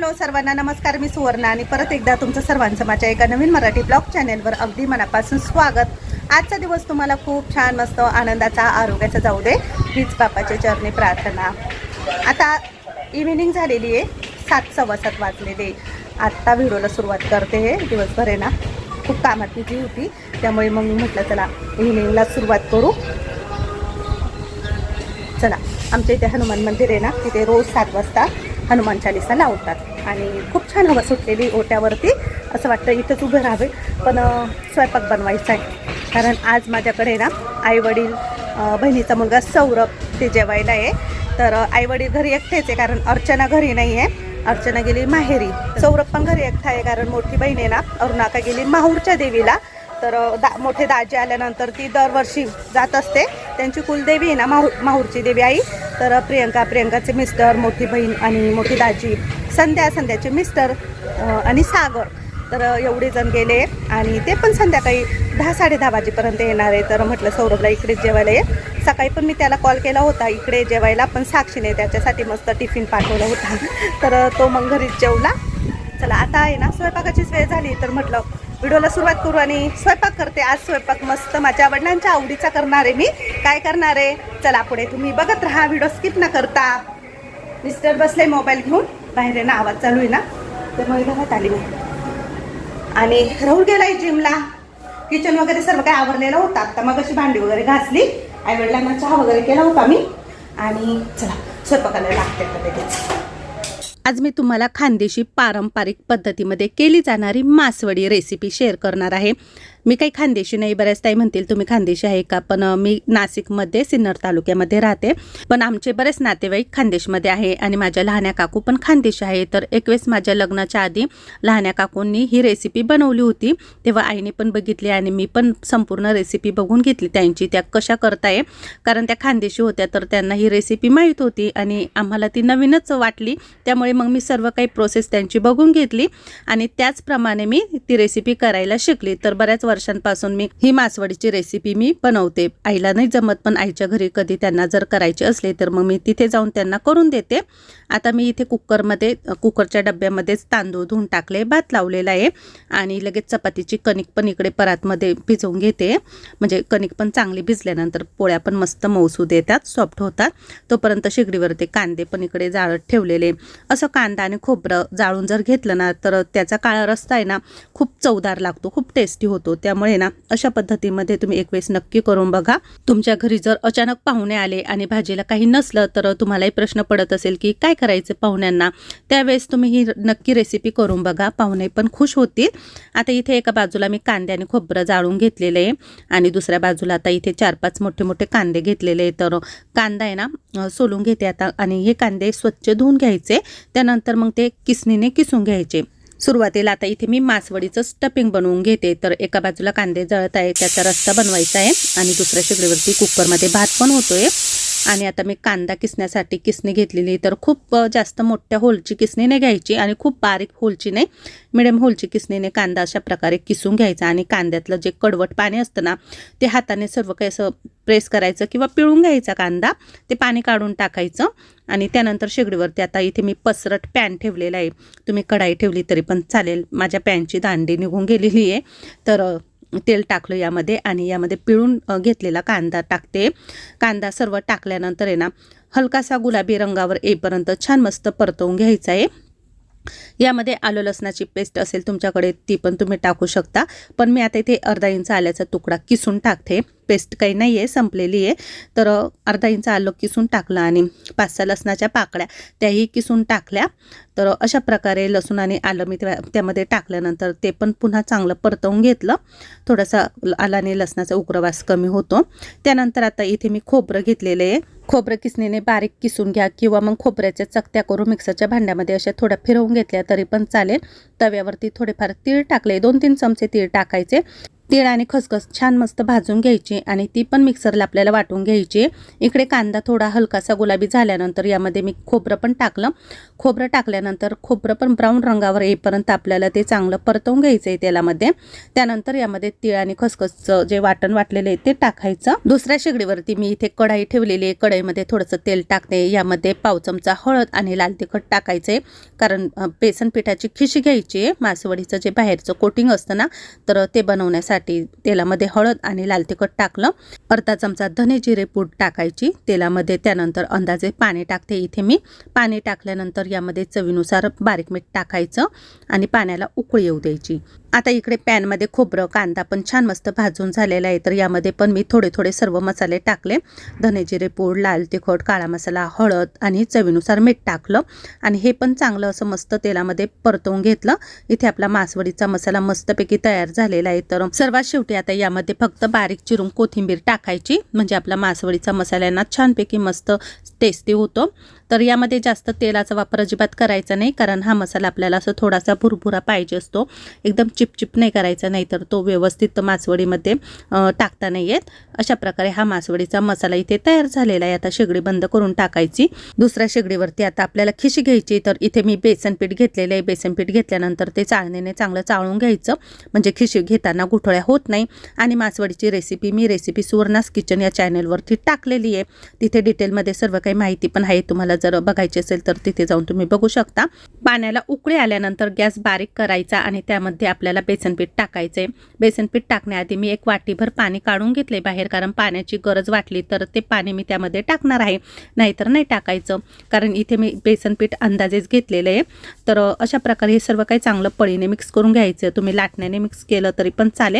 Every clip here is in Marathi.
हॅलो सर्वांना नमस्कार मी सुवर्णा आणि परत एकदा तुमचं सर्वांचं माझ्या एका नवीन मराठी ब्लॉग चॅनेलवर अगदी मनापासून स्वागत. आजचा दिवस तुम्हाला खूप छान मस्त आनंदाचा आरोग्याचा जाऊ दे हीच बापाची चरणी प्रार्थना. आता इव्हिनिंग झालेली आहे सात सव्वा सात वाजलेले. आत्ता व्हिडिओला सुरुवात करते हे दिवसभर आहे ना. खूप कामात बिझी होती त्यामुळे मग मी म्हटलं चला इव्हिनिंगला सुरुवात करू. चला आमच्या इथे हनुमान मंदिर आहे ना तिथे रोज सात वाजता हनुमान चालिसा लावतात. आणि खूप छान हवा सुटलेली ओट्यावरती. असं वाटतं इथंच उभं राहावे. पण स्वयंपाक बनवायचा आहे. कारण आज माझ्याकडे ना आईवडील बहिणीचा मुलगा सौरभ ते जेवायला आहे. तर आईवडील घरी एकटेच आहे कारण अर्चना घरी नाही आहे. अर्चना गेली माहेरी. सौरभ पण घरी एकटा आहे कारण मोठी बहीण आहे ना अरुणाका गेली माहूरच्या देवीला. तर दा मोठे दाजी आल्यानंतर ती दरवर्षी जात असते. त्यांची कुलदेवी आहे ना माहूर माहूरची देवी आई. तर प्रियंका प्रियंकाचे मिस्टर मोठी बहीण आणि मोठी दाजी संध्या संध्याचे मिस्टर आणि सागर. तर एवढे जण गेले आणि ते पण संध्याकाळी दहा साडे दहा वाजेपर्यंत येणार आहे. तर म्हटलं सौरभला इकडेच जेवायला ये. सकाळी पण मी त्याला कॉल केला होता इकडे जेवायला. पण साक्षीने त्याच्यासाठी मस्त टिफिन पाठवला होता. तर तो मग घरीच जेवला. चला आता आहे ना स्वयंपाकाचीच वेळ झाली. तर म्हटलं व्हिडिओला सुरुवात करू आणि स्वयंपाक करते. आज स्वयंपाक मस्त माझ्या वडिलांच्या आवडीचा करणार आहे मी. काय करणार आहे? चला पुढे तुम्ही बघत राहा व्हिडिओ स्किप न करता. मिस्टर बसले मोबाईल घेऊन. बाहेर आहे ना आवाज चालू आहे ना? त्यामुळे घरात आली मी. आणि राहुल गेलाय जिमला किचन वगैरे सर्व काय आवरलेलं होता. आता मग अशी भांडी वगैरे घासली. आई वडिलांना चहा वगैरे केला होता मी. आणि चला स्वयंपाकाला लागते आता लगेच. आज मी तुम्हाला खानदेशी पारंपरिक पद्धतीमध्ये केली जाणारी मासवडी रेसिपी शेअर करणार आहे. मी काही खानदेशी नाही बऱ्याच ताई म्हणतील तुम्ही खानदेशी आहे का? पण मी नाशिकमध्ये सिन्नर तालुक्यामध्ये राहते. पण आमचे बरेच नातेवाईक खानदेशमध्ये आहे आणि माझ्या लहान्या काकू पण खानदेशी आहे. तर एक वेळेस माझ्या लग्नाच्या आधी लहान्या काकूंनी ही रेसिपी बनवली होती. तेव्हा आईने पण बघितली आणि मी पण संपूर्ण रेसिपी बघून घेतली त्यांची. त्या कशा करताय? कारण त्या खानदेशी होत्या तर त्यांना ही रेसिपी माहीत होती आणि आम्हाला ती नवीनच वाटली. त्यामुळे मग मी सर्व काही प्रोसेस त्यांची बघून घेतली आणि त्याचप्रमाणे मी ती रेसिपी करायला शिकली. तर बऱ्याच वर्षांपासून मी ही मासवडीची रेसिपी मी बनवते. आईला नाही जमत पण आईच्या घरी कधी त्यांना जर करायची असले तर मग मी तिथे जाऊन त्यांना करून देते. आता मी इथे कुकरमध्ये कुकरच्या डब्यामध्येच तांदूळ धुवून टाकले भात लावलेला आहे आणि लगेच चपातीची कणिक पण इकडे परातमध्ये भिजवून घेते. म्हणजे कणिक पण चांगली भिजल्यानंतर पोळ्या पण मस्त मौसू देतात सॉफ्ट होतात. तोपर्यंत शेगडीवर ते कांदे पण इकडे जाळत ठेवलेले. असं कांदा आणि खोबरं जाळून जर घेतलं ना तर त्याचा काळा रस्ता आहे ना खूप चवदार लागतो खूप टेस्टी होतो. त्यामुळे ना अशा पद्धतीमध्ये तुम्ही एक वेळेस नक्की करून बघा. तुमच्या घरी जर अचानक पाहुणे आले आणि भाजीला काही नसलं तर तुम्हालाही प्रश्न पडत असेल की काय करायचं पाहुण्यांना? त्यावेळेस तुम्ही ही नक्की रेसिपी करून बघा. पाहुणे पण खुश होतील. आता इथे एका बाजूला मी कांदे आणि खोबरं जाळून घेतलेलं आहे. आणि दुसऱ्या बाजूला आता इथे चार पाच मोठे मोठे कांदे घेतलेले आहे तर कांदा आहे ना सोलून घेते आता. आणि हे कांदे स्वच्छ धुवून घ्यायचे. त्यानंतर मग ते किसणीने किसून घ्यायचे. सुरुवातीला आता इथे मी मासवडीचं स्टफिंग बनवून घेते. तर एका बाजूला कांदे जळत आहे त्याचा रस्ता बनवायचा आहे आणि दुसऱ्या शेगडीवरती कुकरमध्ये भात पण होतोय. आणि आता मी कांदा किसण्यासाठी किसणी घेतलेली तर खूप जास्त मोठ्या होलची किसणी नाही घ्यायची आणि खूप बारीक होलची नाही मिडियम होलची किसणीने कांदा अशा प्रकारे किसून घ्यायचा आणि कांद्यातलं जे कडवट पाणी असतं ना ते हाताने सर्व काही असं प्रेस करायचं किंवा पिळून घ्यायचा कांदा ते पाणी काढून टाकायचं आणि त्यानंतर शेगडीवरती आता इथे मी पसरट पॅन ठेवलेला आहे. तुम्ही कढाई ठेवली तरी पण चालेल. माझ्या पॅनची दांडी निघून गेलेली आहे. तर तेल टाकलं यामध्ये आणि यामध्ये पिळून घेतलेला कांदा टाकते. कांदा सर्व टाकल्यानंतर आहे ना हलकासा गुलाबी रंगावर येईपर्यंत छान मस्त परतवून घ्यायचा आहे. यामध्ये आलं लसणाची पेस्ट असेल तुमच्याकडे ती पण तुम्ही टाकू शकता. पण मी आता इथे अर्धा इंच आल्याचा तुकडा किसून टाकते. पेस्ट काही नाही आहे संपलेली आहे तर अर्धा इंच आलं किसून टाकलं आणि पाच सहा लसणाच्या पाकळ्या त्याही किसून टाकल्या. तर अशा प्रकारे लसूण आणि आलं मी त्या त्यामध्ये टाकल्यानंतर ते पण पुन्हा चांगलं परतवून घेतलं. थोडासा आला आणि लसणाचा उग्रवास कमी होतो. त्यानंतर आता इथे मी खोबरं घेतलेलं आहे. खोबरं किसणीने बारीक किसून घ्या किंवा मग खोबऱ्याच्या चकत्या करून मिक्सरच्या भांड्यामध्ये अशा थोड्या फिरवून घेतल्या तरी पण चालेल. तव्यावरती थोडेफार तीळ टाकले. दोन तीन चमचे तीळ टाकायचे. तीळ आणि खसखस छान मस्त भाजून घ्यायची आणि ती पण मिक्सरला आपल्याला वाटून घ्यायची. इकडे कांदा थोडा हलकासा गुलाबी झाल्यानंतर यामध्ये मी खोबरं पण टाकलं. खोबरं टाकल्यानंतर खोबरं पण ब्राऊन रंगावर येईपर्यंत आपल्याला ते चांगलं परतवून घ्यायचं आहे तेलामध्ये. त्यानंतर यामध्ये तीळ आणि खसखसचं जे वाटण वाटलेलं आहे ते टाकायचं. दुसऱ्या शेगडीवरती मी इथे कढाई ठेवलेली आहे. कढईमध्ये थोडंसं तेल टाकते. यामध्ये पाव चमचा हळद आणि लाल तिखट टाकायचं आहे कारण बेसन पिठाची खिशी घ्यायची आहे. मासवडीचं जे बाहेरचं कोटिंग असतं ना तर ते बनवण्यासाठी तेलामध्ये हळद आणि लाल तिखट टाकलं. अर्धा चमचा धने जिरे पूड टाकायची. तेलामध्ये त्यानंतर अंदाजे पाणी टाकते इथे मी. पाणी टाकल्यानंतर यामध्ये चवीनुसार बारीक मीठ टाकायचं आणि पाण्याला उकळी येऊ द्यायची. आता इकडे पॅनमध्ये खोबरं कांदा पण छान मस्त भाजून झालेला आहे. तर यामध्ये पण मी थोडे थोडे सर्व मसाले टाकले. धने जिरे पूड लाल तिखट काळा मसाला हळद आणि चवीनुसार मीठ टाकलं. आणि हे पण चांगलं असं मस्त तेलामध्ये परतवून घेतलं. इथे आपला मासवडीचा मसाला मस्तपैकी तयार झालेला आहे. तर सर्वात शेवटी आता यामध्ये फक्त बारीक चिरून कोथिंबीर टाकायची. म्हणजे आपला मासवळीचा मसाल्यांना छानपैकी मस्त टेस्टी होतो. तर यामध्ये जास्त तेलाचा वापर अजिबात करायचा नाही कारण हा मसाला आपल्याला असं थोडासा भुरभुरा पाहिजे असतो. एकदम चिपचिप नाही करायचा नाही तर तो व्यवस्थित मासवडीमध्ये टाकता नाही येत. अशा प्रकारे हा मासवडीचा मसाला इथे तयार झालेला आहे. आता शेगडी बंद करून टाकायची. दुसऱ्या शेगडीवरती आता आपल्याला खिशी घ्यायची तर इथे मी बेसन पीठ घेतलेलं आहे. बेसन पीठ घेतल्यानंतर ते चाळणीने चांगलं चाळून घ्यायचं. म्हणजे खिशी घेताना गुठळ्या होत नाही. आणि मासवडीची रेसिपी मी रेसिपी सुवर्णास किचन या चॅनलवरती टाकलेली आहे. तिथे डिटेलमध्ये सर्व काही माहिती पण आहे. तुम्हाला जर बघायची असेल तर तिथे जाऊन तुम्ही बघू शकता. पाण्याला उकळी आल्यानंतर गॅस बारीक करायचा आणि त्यामध्ये आपल्याला बेसनपीठ टाकायचे बेसनपीठ टाकण्याआधी मी एक वाटीभर पाणी काढून घेतले बाहेर कारण पाण्याची गरज वाटली तर ते पाणी मी त्यामध्ये टाकणार आहे. नाहीतर नाही टाकायचं कारण इथे मी बेसनपीठ अंदाजेच घेतलेलं आहे. तर अशा प्रकारे हे सर्व काही चांगलं पळीने मिक्स करून घ्यायचं. तुम्ही लाटण्याने मिक्स केलं तरी पण चालेल.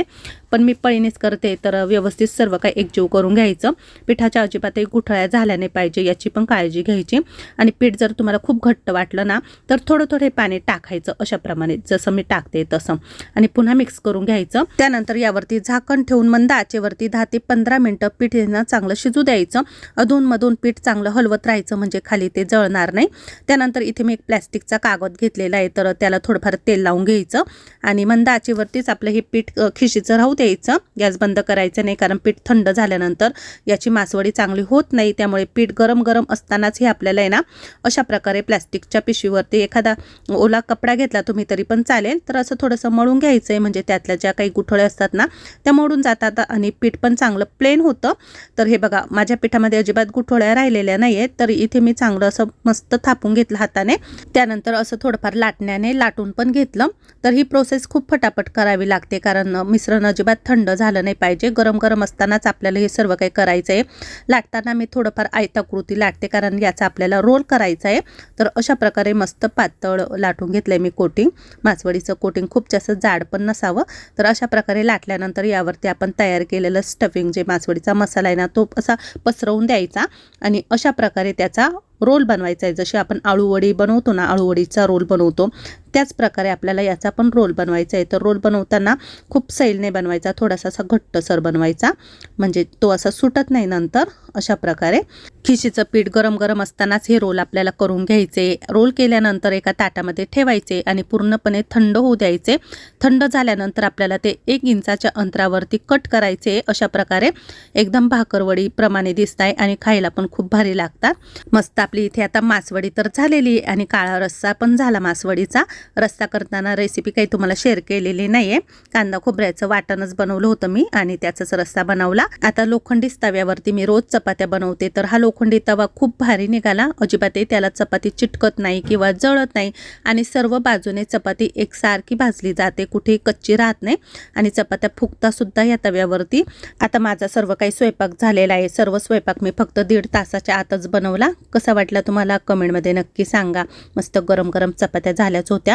पण मी पळीनेच करते तर व्यवस्थित सर्व काही एकजीव करून घ्यायचं. पिठाच्या अजिबातही गुठळ्या झाल्या नाही पाहिजे याची पण काळजी घ्यायची. आणि पीठ जर तुम्हाला खूप घट्ट वाटलं ना तर थोडं थोडे पाणी टाकायचं अशाप्रमाणे जसं मी टाकते तसं. आणि पुन्हा मिक्स करून घ्यायचं. त्यानंतर यावरती झाकण ठेवून मंद आचेवरती दहा ते पंधरा मिनटं पीठ चांगलं शिजू द्यायचं. अधूनमधून पीठ चांगलं हलवत राहायचं म्हणजे खाली ते जळणार नाही. त्यानंतर इथे मी एक प्लॅस्टिकचा कागद घेतलेला आहे तर त्याला थोडंफार तेल लावून घ्यायचं. आणि मंद आचेवरतीच आपलं हे पीठ खिश खिशीचं राहू द्यायचं. गॅस बंद करायचं नाही कारण पीठ थंड झाल्यानंतर याची मासवडी चांगली होत नाही. त्यामुळे पीठ गरम गरम असतानाच हे आपल्याला आहे ना अशा प्रकारे प्लॅस्टिकच्या पिशवीवरती एखादा ओला कपडा घेतला तुम्ही तरी पण चालेल. तर असं थोडंसं मळून घ्यायचं आहे म्हणजे त्यातल्या ज्या काही गुठळे असतात ना त्या मोडून जातात आणि पीठ पण चांगलं प्लेन होतं. तर हे बघा माझ्या पिठामध्ये अजिबात गुठोळ्या राहिलेल्या नाही आहेत तर इथे मी चांगलं असं मस्त थापून घेतलं हाताने. त्यानंतर असं थोडंफार लाटण्याने लाटून पण घेतलं. तर ही प्रोसेस खूप फटाफट करावी लागते. कारण मिश्रण अजिबात थंड झालं नाही पाहिजे. गरम गरम असतानाच आपल्याला हे सर्व काही करायचं आहे लाटताना मी थोडंफार आयताकृती लाटते कारण याचा आपल्याला रोल करायचा आहे तर अशा प्रकारे मस्त पातळ लाटून घेतलं आहे मी कोटिंग. मासवडीचं कोटिंग खूप जास्त जाड पण नसावं. तर अशा प्रकारे लाटल्यानंतर यावरती आपण तयार केलेलं स्टफिंग जे मासवडीचा मसाला आहे ना तो असा पसरवून द्यायचा आणि अशा प्रकारे त्याचा रोल बनवायचा आहे जशी आपण आळूवडी बनवतो ना आळूवडीचा रोल बनवतो त्याच प्रकारे आपल्याला याचा पण रोल बनवायचा आहे. तर रोल बनवताना खूप सैलने बनवायचा थोडासा असा घट्टसर बनवायचा. म्हणजे तो असा सुटत नाही नंतर अशा प्रकारे. खिशीचं पीठ गरम गरम असतानाच हे रोल आपल्याला करून घ्यायचे. रोल केल्यानंतर एका ताटामध्ये ठेवायचे आणि पूर्णपणे थंड होऊ द्यायचे. थंड झाल्यानंतर आपल्याला ते एक इंचाच्या अंतरावरती कट करायचे. अशा प्रकारे एकदम भाकरवडी प्रमाणे दिसत आहे आणि खायला पण खूप भारी लागतात. मस्त आपली इथे आता मासवडी तर झालेली आहे आणि काळा रस्सा पण झाला मासवडीचा. रस्ता करताना रेसिपी काही तुम्हाला शेअर केलेली नाही आहे कांदा खोबऱ्याचं वाटणच बनवलं होतं मी आणि त्याचाच रस्ता बनवला. आता लोखंडीच तव्यावरती मी रोज चपात्या बनवते. तर हा लोखंडी तवा खूप भारी निघाला. अजिबातही त्याला चपाती चिटकत नाही किंवा जळत नाही आणि सर्व बाजूने चपाती एकसारखी भाजली जाते. कुठेही कच्ची राहत नाही आणि चपात्या फुगता सुद्धा या तव्यावरती. आता माझा सर्व काही स्वयंपाक झालेला आहे. सर्व स्वयंपाक मी फक्त दीड तासाच्या आतच बनवला. कसा वाटला तुम्हाला? कमेंटमध्ये नक्की सांगा. मस्त गरम गरम चपात्या झाल्याच होत्या.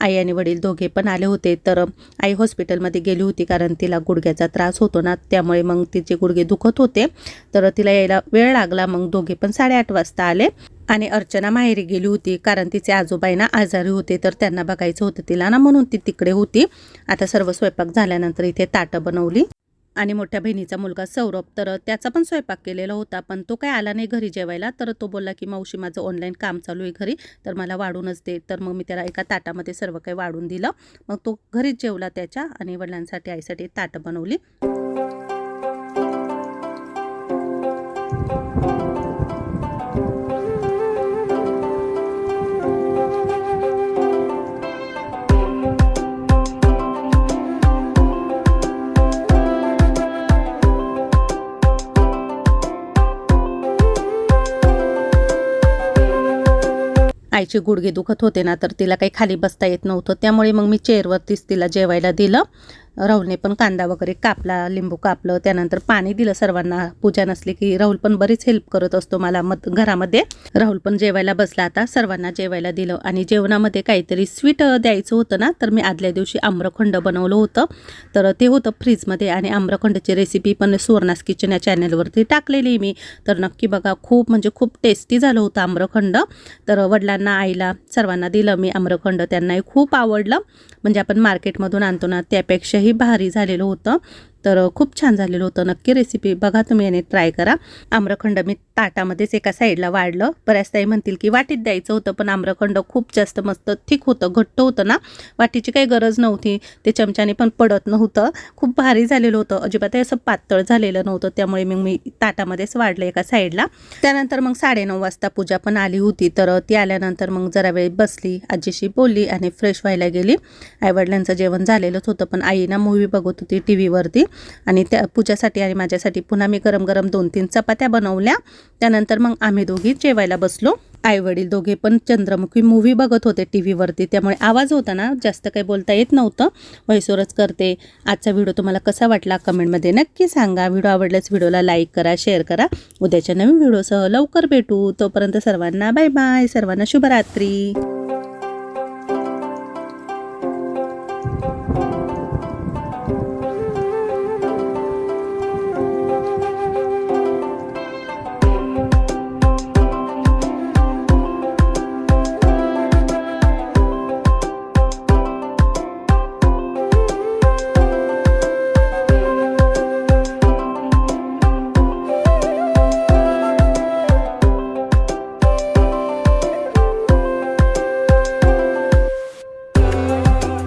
आई आणि वडील दोघे पण आले होते. तर आई हॉस्पिटलमध्ये गेली होती कारण तिला गुडघ्याचा त्रास होतो ना त्यामुळे मग तिचे गुडघे दुखत होते. तर तिला यायला वेळ लागला मग दोघे पण साडेआठ वाजता आले. आणि अर्चना माहेरी गेली होती कारण तिचे आजोबाई ना आजारी होते. तर त्यांना बघायचं होतं तिला ना म्हणून ती तिकडे होती. आता सर्व स्वयंपाक झाल्यानंतर इथे ताटं बनवली. आणि मोठ्या बहिणीचा मुलगा सौरभ. तर त्याचा पण स्वयंपाक केलेला होता पण तो काय आला नाही घरी जेवायला. तर तो बोलला की मावशी माझं ऑनलाईन काम चालू आहे घरी तर मला वाढूनच दे. तर मग मी त्याला एका ताटामध्ये सर्व काही वाढून दिलं. मग तो घरीच जेवला त्याच्या आणि वडिलांसाठी आईसाठी ताटं बनवली. आईचे गुडघे दुखत होते ना तर तिला काही खाली बसता येत नव्हतं. त्यामुळे मग मी चेअरवरतीच तिला जेवायला दिलं. राहुलने पण कांदा वगैरे कापला लिंबू कापलं त्यानंतर पाणी दिलं सर्वांना. पूजा नसली की राहुल पण बरीच हेल्प करत असतो मला मत घरामध्ये. राहुल पण जेवायला बसला आता सर्वांना जेवायला दिलं. आणि जेवणामध्ये काहीतरी स्वीट द्यायचं होतं ना तर मी आदल्या दिवशी आम्रखंड बनवलं होतं. तर ते होतं फ्रीजमध्ये आणि आम्रखंडची रेसिपी पण सुवर्णास किचन या चॅनलवरती टाकलेली मी. तर नक्की बघा खूप म्हणजे खूप टेस्टी झालं होतं आम्रखंड. तर वडिलांना आईला सर्वांना दिलं मी आम्रखंड. त्यांनाही खूप आवडलं. म्हणजे आपण मार्केटमधून आणतो ना त्यापेक्षाही भारी झालेलं होतं. तर खूप छान झालेलं होतं. नक्की रेसिपी बघा तुम्ही याने ट्राय करा. आम्रखंड मी ताटामध्येच एका साईडला वाढलं. बऱ्याच ताई म्हणतील की वाटीत द्यायचं होतं पण आम्रखंड खूप जास्त मस्त थिक होतं घट्ट होतं ना. वाटीची काही गरज नव्हती. ते चमच्याने पण पडत नव्हतं. खूप भारी झालेलं होतं. अजिबात असं पातळ झालेलं नव्हतं. त्यामुळे मग मी ताटामध्येच वाढलं एका साईडला त्यानंतर मग साडेनऊ वाजता पूजा पण आली होती. तर ती आल्यानंतर मग जरा वेळ बसली. आजीशी बोलली आणि फ्रेश व्हायला गेली. आईवडिलांचं जेवण झालेलंच होतं पण आई ना मूवी बघत होती टी व्हीवरती आणि त्या पूजासाठी आणि माझ्यासाठी पुन्हा मी गरम गरम दोन तीन चपात्या बनवल्या. त्यानंतर मग आम्ही दोघी जेवायला बसलो. आई वडील दोघे पण चंद्रमुखी मूवी बघत होते टी व्हीवरती त्यामुळे आवाज होता ना जास्त काही बोलता येत नव्हतं. व्हॉइसवरच करते. आजचा व्हिडिओ तुम्हाला कसा वाटला कमेंटमध्ये नक्की सांगा. व्हिडिओ आवडल्यास व्हिडिओला लाईक करा शेअर करा. उद्याच्या नवीन व्हिडिओसह लवकर भेटू. तोपर्यंत सर्वांना बाय बाय सर्वांना शुभरात्री.